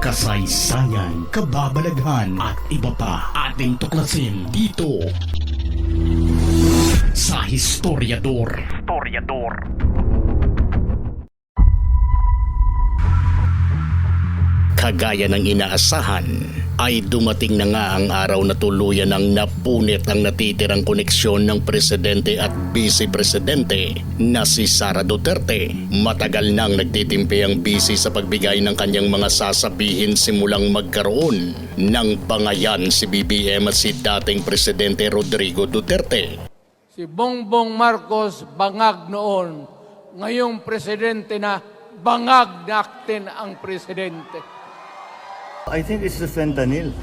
kasaysayan, kababalaghan at iba pa ating tuklasin dito sa Historiador. Historiador. Kagaya ng inaasahan, ay dumating na nga ang araw na tuluyan ng napunit ang natitirang koneksyon ng presidente at vice-presidente na si Sara Duterte. Matagal nang nagtitimpi ang vice sa pagbigay ng kanyang mga sasabihin simulang magkaroon ng bangayan si BBM at si dating presidente Rodrigo Duterte. Si Bongbong Marcos bangag noon. Ngayong presidente na bangag natin ang presidente. I think it's the fentanyl.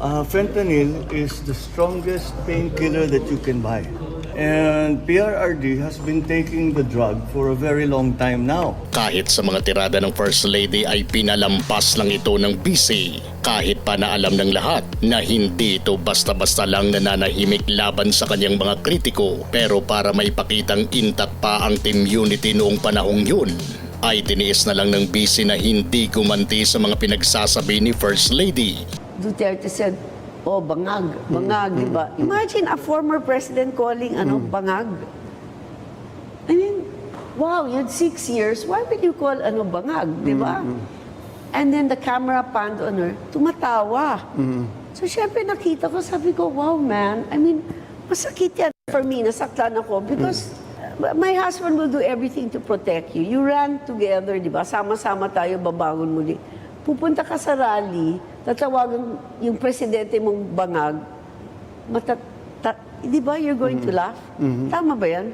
Uh, fentanyl is the strongest painkiller that you can buy. And PRRD has been taking the drug for a very long time now. Kahit sa mga tirada ng First Lady ay pinalampas lang ito ng BC. Kahit pa na alam ng lahat na hindi ito basta-basta lang nananahimik laban sa kanyang mga kritiko. Pero para maipakitang intact pa ang team unity noong panahong yun, ay tiniis na lang ng BC na hindi gumanti sa mga pinagsasabi ni First Lady. Duterte said, oh, bangag, bangag, di ba? Imagine a former president calling, ano, bangag. I mean, wow, you had six years, why would you call, ano, bangag, di ba? And then the camera panned on her, tumatawa. So, syempre, nakita ko, sabi ko, wow, man, I mean, masakit yan for me, nasaktan ako, because uh, my husband will do everything to protect you. You ran together, di ba? Sama-sama tayo, babangon muli. Pupunta ka sa rally, tatawagan yung presidente mong bangag, mata, ta- di ba you're going to laugh? Tama ba yan?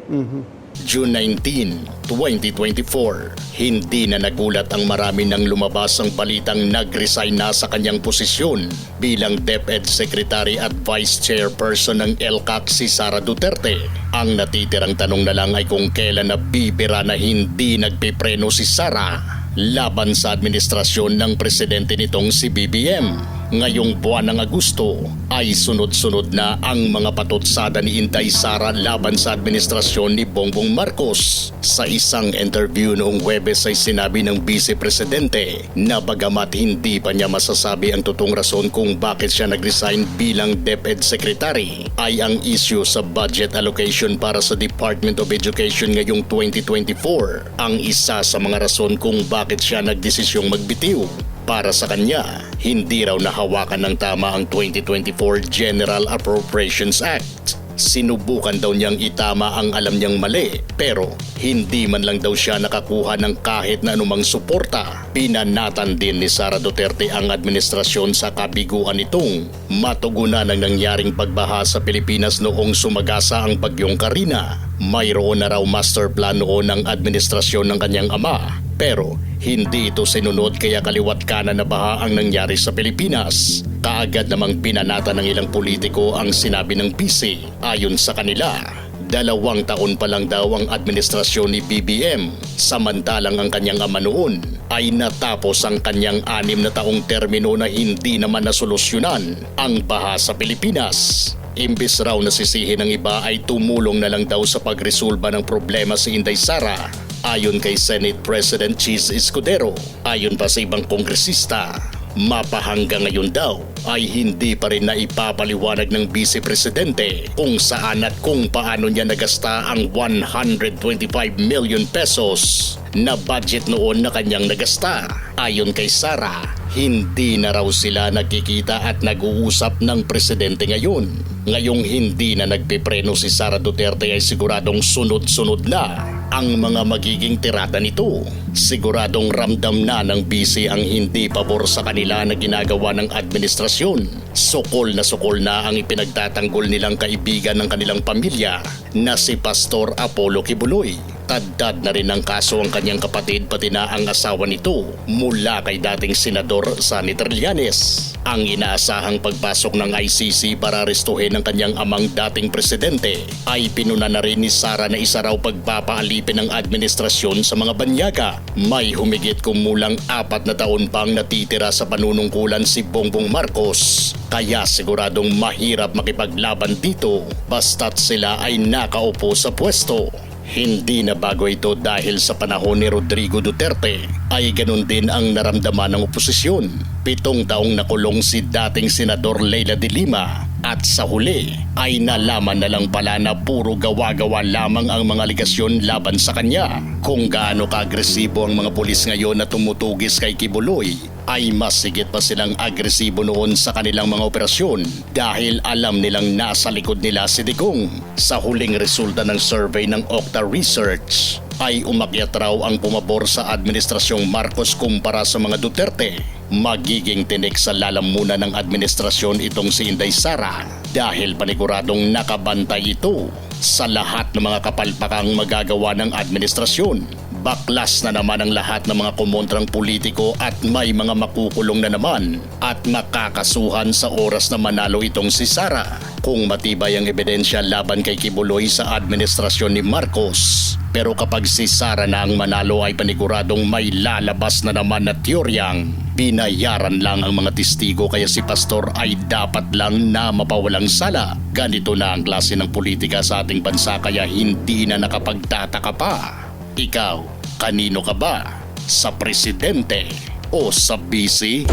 June 19, 2024, hindi na nagulat ang marami nang lumabas ang balitang nag-resign na sa kanyang posisyon bilang DepEd Secretary at Vice Chairperson ng LCAC si Sara Duterte. Ang natitirang tanong na lang ay kung kailan na bibira na hindi nagpipreno si Sara laban sa administrasyon ng presidente nitong si BBM. Ngayong buwan ng Agosto ay sunod-sunod na ang mga patutsada ni Inday Sara laban sa administrasyon ni Bongbong Marcos. Sa isang interview noong Webes ay sinabi ng Vice Presidente na bagamat hindi pa niya masasabi ang totoong rason kung bakit siya nag-resign bilang DepEd Secretary ay ang issue sa budget allocation para sa Department of Education ngayong 2024 ang isa sa mga rason kung bakit siya nagdesisyong magbitiw. Para sa kanya, hindi raw nahawakan ng tama ang 2024 General Appropriations Act. Sinubukan daw niyang itama ang alam niyang mali pero hindi man lang daw siya nakakuha ng kahit na anumang suporta. Pinanatan din ni Sara Duterte ang administrasyon sa kabiguan nitong matugunan ng nangyaring pagbaha sa Pilipinas noong sumagasa ang bagyong Karina. Mayroon na raw master plan noon ng administrasyon ng kanyang ama pero hindi ito sinunod kaya kaliwat kanan na baha ang nangyari sa Pilipinas. Kaagad namang pinanata ng ilang politiko ang sinabi ng PC. Ayon sa kanila, dalawang taon pa lang daw ang administrasyon ni BBM. Samantalang ang kanyang ama noon ay natapos ang kanyang anim na taong termino na hindi naman nasolusyonan ang baha sa Pilipinas. Imbis raw na sisihin ng iba ay tumulong na lang daw sa pagresolba ng problema si Inday Sara Ayon kay Senate President Cheese Escudero, ayon pa sa ibang kongresista, mapahanggang ngayon daw ay hindi pa rin naipapaliwanag ng Vice Presidente kung saan at kung paano niya nagasta ang 125 million pesos na budget noon na kanyang nagasta. Ayon kay Sara, hindi na raw sila nagkikita at nag-uusap ng presidente ngayon. Ngayong hindi na nagpipreno si Sara Duterte ay siguradong sunod-sunod na ang mga magiging tirada nito. Siguradong ramdam na ng BC ang hindi pabor sa kanila na ginagawa ng administrasyon. Sukol na sukol na ang ipinagtatanggol nilang kaibigan ng kanilang pamilya na si Pastor Apollo Kibuloy. Taddad na rin ng kaso ang kanyang kapatid pati na ang asawa nito mula kay dating Senador Sani Trillanes. Ang inaasahang pagpasok ng ICC para arestuhin ang kanyang amang dating presidente ay pinuna na rin ni Sara na isa raw pagpapaalipin ng administrasyon sa mga banyaga. May humigit kumulang apat na taon pang natitira sa panunungkulan si Bongbong Marcos. Kaya siguradong mahirap makipaglaban dito basta't sila ay nakaupo sa pwesto. Hindi na bago ito dahil sa panahon ni Rodrigo Duterte ay ganun din ang naramdaman ng oposisyon. Pitong taong nakulong si dating Senador Leila de Lima at sa huli ay nalaman na lang pala na puro gawa-gawa lamang ang mga aligasyon laban sa kanya. Kung gaano ka-agresibo ang mga pulis ngayon na tumutugis kay Kibuloy ay mas sigit pa silang agresibo noon sa kanilang mga operasyon dahil alam nilang nasa likod nila si Digong. Sa huling resulta ng survey ng Okta Research ay umakyat raw ang pumabor sa administrasyong Marcos kumpara sa mga Duterte. Magiging tinik sa lalamunan ng administrasyon itong si Inday Sara dahil paniguradong nakabantay ito sa lahat ng mga kapalpakang magagawa ng administrasyon. Baklas na naman ang lahat ng mga kumontrang politiko at may mga makukulong na naman at makakasuhan sa oras na manalo itong si Sara. Kung matibay ang ebidensya laban kay Kibuloy sa administrasyon ni Marcos. Pero kapag si Sara na ang manalo ay paniguradong may lalabas na naman na teoryang binayaran lang ang mga testigo kaya si Pastor ay dapat lang na mapawalang sala. Ganito na ang klase ng politika sa ating bansa kaya hindi na nakapagtataka pa. Ikaw, kanino ka ba? Sa presidente o sa BC?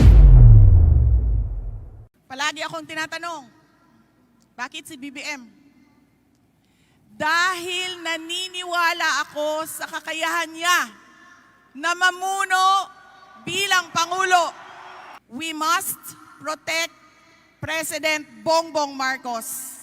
Palagi akong tinatanong, bakit si BBM? Dahil naniniwala ako sa kakayahan niya na mamuno bilang Pangulo. We must protect President Bongbong Marcos.